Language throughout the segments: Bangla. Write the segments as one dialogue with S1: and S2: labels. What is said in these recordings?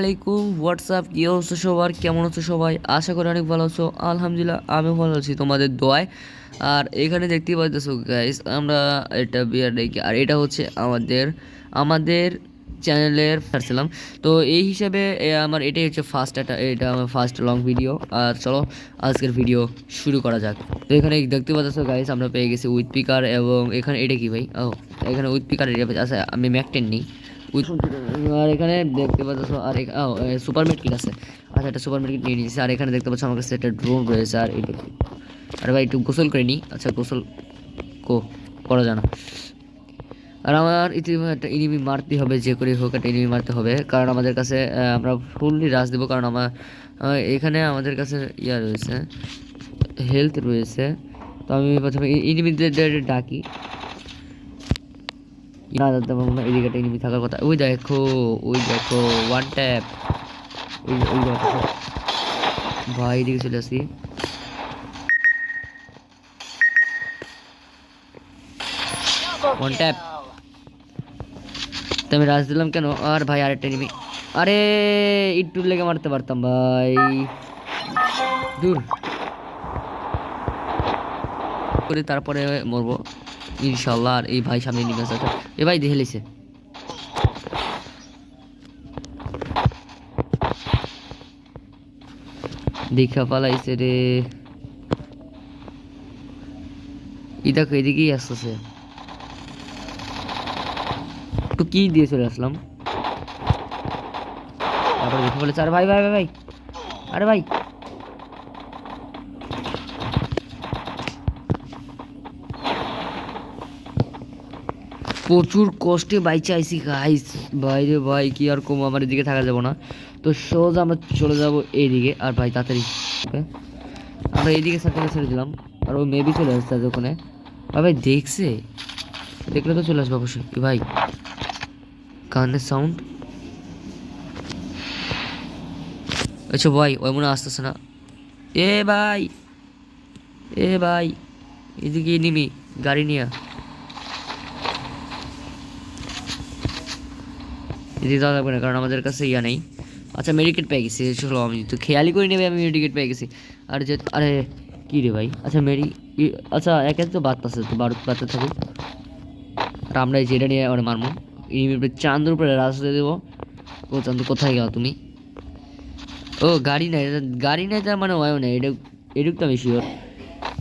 S1: আলাইকুম হোয়াটসঅ্যাপ কী অবস্থা সবার? কেমন আছো সবাই? আশা করি অনেক ভালো আছো। আলহামদুলিল্লাহ, আমি ভালো আছি তোমাদের দোয়ায়। আর এখানে দেখতেই পাচ্ছ গাইস আমরা এটা বিয়ার দেখি। আর এটা হচ্ছে আমাদের আমাদের চ্যানেলের ছাড়ছিলাম তো এই হিসাবে আমার এটাই হচ্ছে ফার্স্ট একটা, এটা আমার ফার্স্ট লং ভিডিও আর চলো, আজকের ভিডিও শুরু করা যাক। তো এখানে দেখতে পাচ্ছ গাইস আমরা পেয়ে গেছি উইথ পিকার এবং এখানে এটা কি ভাই? ও, এখানে উইথ পিকার আচ্ছা আমি ম্যাকটেন নিই। আর এখানে দেখতে পাচ্ছ আর সুপার মেডকিট আছে। আচ্ছা একটা সুপার মেডকিট নিয়ে নিয়েছি। আর এখানে দেখতে পাচ্ছ আমার কাছে একটা ড্রোন রয়েছে। আর আরে ভাই, একটু গোসল করে নিই আচ্ছা গোসল কো করা যায় না। আর আমার ইতিমধ্যে একটা এনিমি মারতে হবে, যে করে হোক একটা এনিমি মারতে হবে। কারণ আমাদের কাছে আমরা ফুললি রাশ দেবো। কারণ আমার এখানে আমাদের কাছে ইয়া রয়েছে হেলথ রয়েছে। তো আমি প্রথমে এনিমিদের ডাকি। না এদিকে এনিমি থাকার কথা। ওই দেখো ওই দেখো ওয়ান ট্যাপ ওই ভাই, এদিকে চলে আসি। ওয়ান ট্যাপ তো আমি রাজ দিলাম কেন? আর ভাই, আরেকটা এনিমি আরে, একটু লেগে মারতে পারতাম, ভাই। দূর। করে তারপরে মরবো। ইনশাল্লাহ আর এই ভাই সামনে নিবে আছে। এ ভাই দেখে লিছে। দেখা পালাইছে রে। ই দেখো, এদিকেই আসতেছে। একটু কি দিয়ে চলে আসলাম? তারপরে দেখে বলেছে আরে ভাই ভাই ভাই ভাই। আরে ভাই। প্রচুর কষ্টে বাইচে আইসি গাইস বাইরে ভাই, কি আর কম, আমার এদিকে থাকা যাব না। তো সোজা আমরা চলে যাব এইদিকে। আর ভাই, তাড়াতাড়ি আমরা এইদিকে সার্কেলে ছেড়ে দিলাম। আর ও মেবি চলে আসছে তাদের ওখানে। ভাই, দেখছে? দেখলে তো চলে আসবে অবশ্যই। ভাই? কানের সাউন্ড আচ্ছা ভাই, ওই মনে আসতেছে না। এ ভাই এ ভাই, এদিকে নিমি, গাড়ি নিয়ে। এদিকে যাওয়া লাগবে না, কারণ আমাদের কাছে ইয়া নেই। আচ্ছা মেডিকেট পেয়ে গেছি চলো আমি তো খেয়ালই করে নেবে আমি মেডিকেট পেয়ে গেছি। আর যে, আরে, কী রে ভাই? আচ্ছা ই- আচ্ছা এক তো পাচ্ছে তো, বারো বাচ্চা থাকুক। আর আমরা এই যেটা নিয়ে ওরা মারবো এই চাঁদের উপরে রাস্তা দেবো। ও চান্দু কোথায় গেল তুমি? ও, গাড়ি নাই গাড়ি নাই তার মানে হয় না এটা এটুক তো আমি শিওর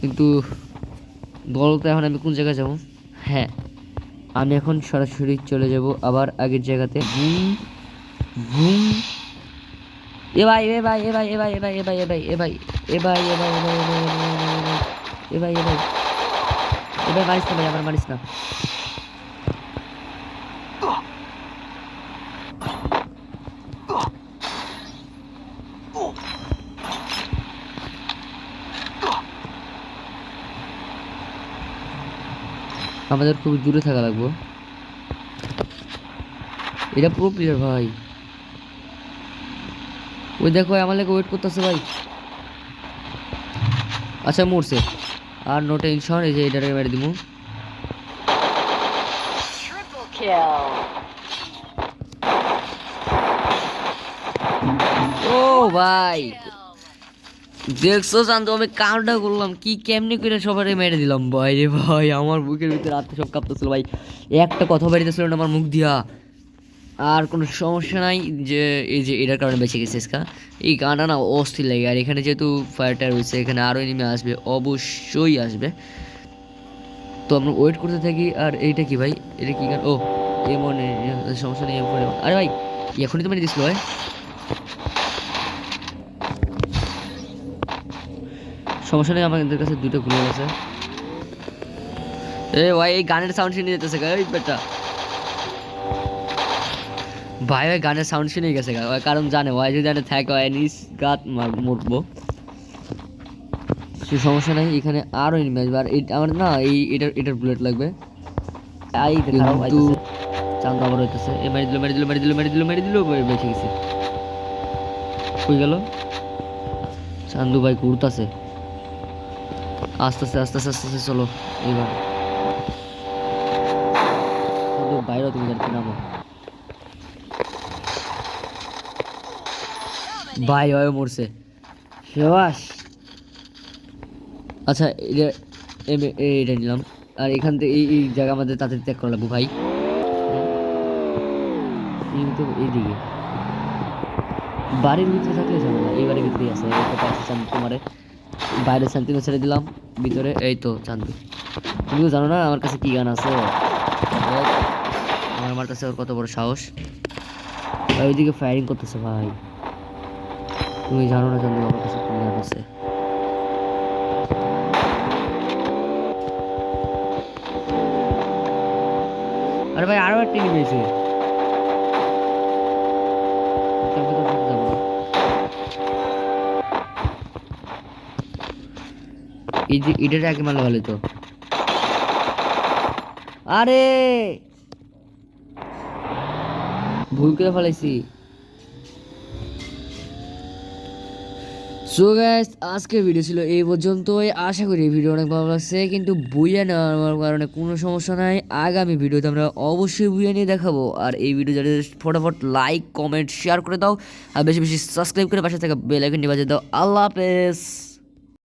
S1: কিন্তু বলো তো এখন আমি কোন জায়গায় যাব? হ্যাঁ আমি এখন সরাসরি চলে যাব আবার আগের জায়গাতে ভুম ভুম এ ভাই এ ভাই এ ভাই এ ভাই এ ভাই এ ভাই এ ভাই এ ভাই এ ভাই এ ভাই এ ভাই এ ভাই এ ভাই এ ভাই এ ভাই এ ভাই মারিস না ভাই আমার মারিস না আমাদের খুব দূরে থাকা লাগবো। এটা পুরো প্লেয়ার ভাই। ওই দেখো আমার লেগে ওয়েট করতেছে ভাই। আচ্ছা মরছে। আর নো টেনশন এই যে এটাকে মেরে দিব ও ভাই। দেখছ শান্ত, আমি কাউন্টটা করলাম। কি কেমনি করে সবারই মেরে দিলাম? ভাই রে ভাই, আমার বুকের ভিতরে আত্ম সব কাঁপতেছিল ভাই। একটা কথা বেরিয়েছিল না আমার মুখ দিয়া। আর কোনো সমস্যা নাই যে, এই যে এটার কারণে বেঁচে গেছে ইসকা এই গানটা না অস্থির লাগে। আর এখানে যেহেতু ফায়ারটা রয়েছে এখানে আরও এনিমে আসবে, অবশ্যই আসবে। তো আমরা ওয়েট করতে থাকি, আর এইটা কি ভাই? এটা কি গান? ও, এমন সমস্যা নেই আরে ভাই, এখনই তো মেরে দিছিল, ভাই। সমস্যা নেই আমাদের কাছে দুটো গুলো আছে। এ ভাই এই গানের সাউন্ড শুনে যেতেছে ওই বেটা ভাই ভাই গানের সাউন্ড শুনে গেছে কারণ জানে ভাই যদি জানে থাকে ভাই নিস গাত মার- মরবো। সে সমস্যা নাই এখানে আরও এনিমি আসবে আর আমার না এই এটার এটার বুলেট লাগবে। আই কিন্তু চান্দ আবার হইতেছে। এ মেরে দিল মেরে দিল মেরে দিল মেরে দিল মেরে দিল বেঁচে গেছে কই গেল? চান্দু ভাই ঘুরতাছে। আস্তে আস্তে আস্তে আস্তে আস্তে আস্তে চলো এবার বাইরে তুমি নামো। ভাই হয়ে মরছে।
S2: সাবাস
S1: আচ্ছা এটা নিলাম। আর এখান থেকে এই এই জায়গা আমাদের তাদের ত্যাগ করা লাগবো ভাই। এই তো এইদিকে। বাড়ির ভিতরে থাকলে যাবে না এই বাড়ির ভিতরেই আছে তোমারে। বাইরে শান্তি ছেড়ে দিলাম, ভিতরে এই তো চান্দি। তুমিও জানো না আমার কাছে কি গান আছে? আমার কাছে ওর কত বড় সাহস। আর ওইদিকে ফায়ারিং করতেছে ভাই। তুমি জানো না চান্দু, আমার কাছে কি গান আছে? আরে ভাই, আরও একটা নিয়ে এটার আগে ভালো তো। আরে! ভুল করে ফেলাইছি। সো গাইস আজকের ভিডিও ছিল এই পর্যন্তই। আশা করি ভিডিও অনেক ভালো লাগছে, কিন্তু বুইয়া নেওয়ার কারণে কোনো সমস্যা নাই। আগামী ভিডিওতে আমরা অবশ্যই বুইয়া নিয়ে দেখাবো। আর এই ভিডিও যাতে ফটাফট লাইক কমেন্ট শেয়ার করে দাও। আর বেশি বেশি সাবস্ক্রাইব করে পাশে থাকা বেল আইকনটি দাও। আল্লাহ হাফেজ!